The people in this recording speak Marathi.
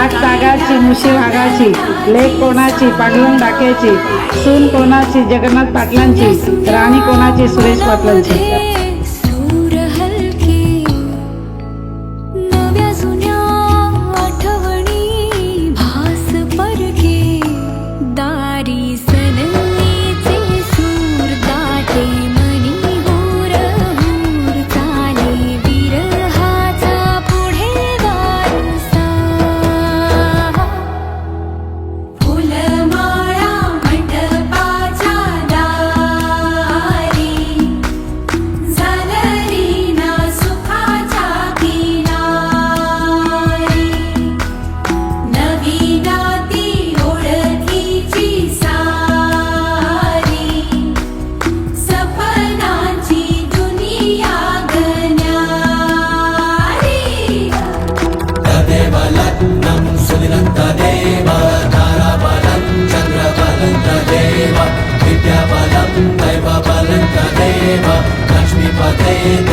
नाक तागाची मुशी भागाची लेख कोणाची पाटलून डाक्याची सून कोणाची जगन्नाथ पाटलांची राणी कोणाची सुरेश पाटलांची. it